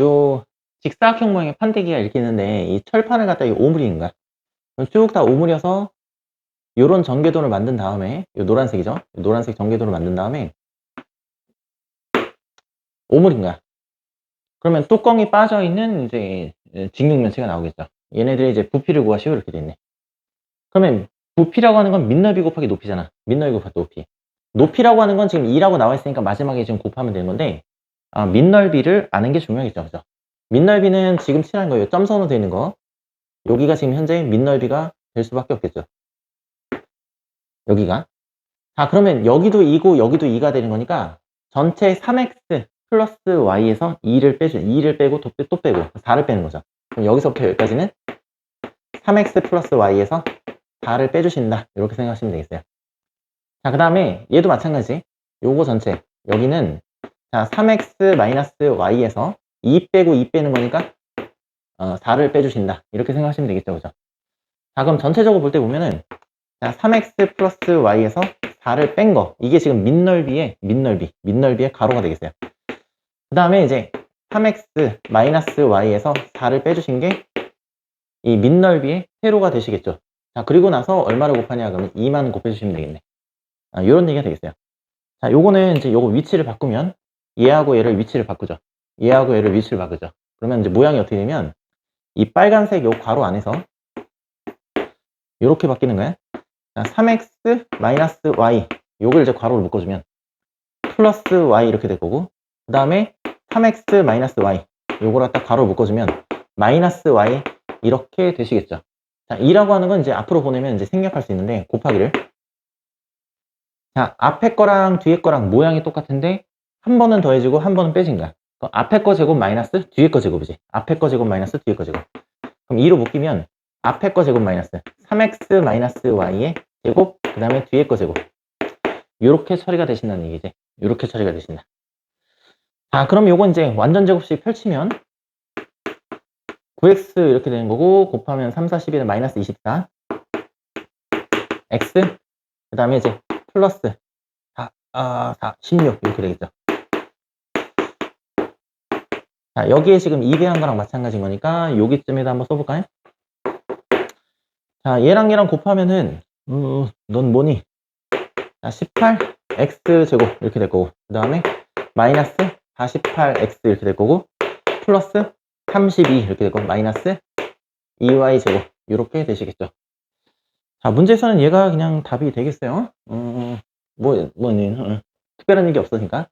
요 직사각형 모양의 판때기가 이렇게 있는데 이 철판을 갖다 이 거야. 쭉다 오므려서 요런 전개도를 만든 다음에 요 노란색이죠. 요 노란색 전개도를 만든 다음에 거야. 그러면 뚜껑이 빠져 있는 이제 직육면체가 나오겠죠. 얘네들이 이제 부피를 구하시오 이렇게 돼 있네. 그러면 부피라고 하는 건 밑넓이 곱하기 높이잖아. 밑넓이 곱하기 높이. 높이라고 하는 건 지금 2라고 나와 있으니까 마지막에 지금 곱하면 되는 건데 아, 밑넓이를 아는 게 중요하겠죠. 그죠? 밑넓이는 지금 칠한 거예요. 점선으로 되어 있는 거. 여기가 지금 현재 밑넓이가 될 수밖에 없겠죠. 여기가. 자, 그러면 여기도 2고 여기도 2가 되는 거니까 전체 3x 플러스 y에서 2를 빼주, 2를 빼고 또, 빼- 또 빼고 4를 빼는 거죠. 그럼 여기서부터 여기까지는 3x 플러스 y에서 4를 빼주신다. 이렇게 생각하시면 되겠어요. 자, 그 다음에 얘도 마찬가지. 요거 전체. 여기는 자, 3x 마이너스 y에서 2 빼고 2 빼는 거니까 어, 4를 빼주신다. 이렇게 생각하시면 되겠죠. 그죠? 자, 그럼 전체적으로 볼 때 보면은 자, 3x 플러스 y에서 4를 뺀 거. 이게 지금 밑넓이의 밑넓이, 밑넓이의 가로가 되겠어요. 그 다음에 이제 3x 마이너스 y에서 4를 빼주신 게이 밑넓이의 세로가 되시겠죠. 자, 그리고 나서 얼마를 곱하냐 그러면 2만 곱해주시면 되겠네. 아, 요런 얘기가 되겠어요. 자, 요거는 이제 요거 위치를 바꾸면 얘하고 얘를 위치를 바꾸죠. 얘하고 얘를 위치를 바꾸죠. 그러면 이제 모양이 어떻게 되면 이 빨간색 요 괄호 안에서 요렇게 바뀌는 거야. 자, 3x 마이너스 y 요걸 이제 괄호로 묶어주면 플러스 y 이렇게 될 거고 그 다음에 3x 마이너스 y 요걸 갖다 괄호 묶어주면 마이너스 y 이렇게 되시겠죠. 자, 2라고 하는 건 이제 앞으로 보내면 이제 생략할 수 있는데 곱하기를 자, 앞에 거랑 뒤에 거랑 모양이 똑같은데 한 번은 더해지고 한 번은 빼진 거야. 그럼 앞에 거 제곱 마이너스 뒤에 거 제곱이지. 앞에 거 제곱 마이너스 뒤에 거 제곱. 그럼 2로 묶이면 앞에 거 제곱 마이너스 3x 마이너스 y의 제곱 그 다음에 뒤에 거 제곱 이렇게 처리가 되신다는 얘기지. 이렇게 처리가 되신다. 자, 그럼 요건 이제 완전 제곱식 펼치면 9x 이렇게 되는 거고 곱하면 3, 4, 11은 마이너스 24 x 그 다음에 이제 플러스 4, 아, 4, 16 이렇게 되겠죠. 자, 여기에 지금 2배한 거랑 마찬가지인 거니까 여기쯤에다 한번 써볼까요? 자, 얘랑 얘랑 곱하면은 음, 넌 뭐니? 자, 18 x 제곱 이렇게 될 거고 그 다음에 마이너스 48x 이렇게 될 거고 플러스 32 이렇게 될 거고 마이너스 2y 제곱 이렇게 되시겠죠. 자, 문제에서는 얘가 그냥 답이 되겠어요. 음, 뭐, 뭐, 어, 특별한 얘기 없으니까.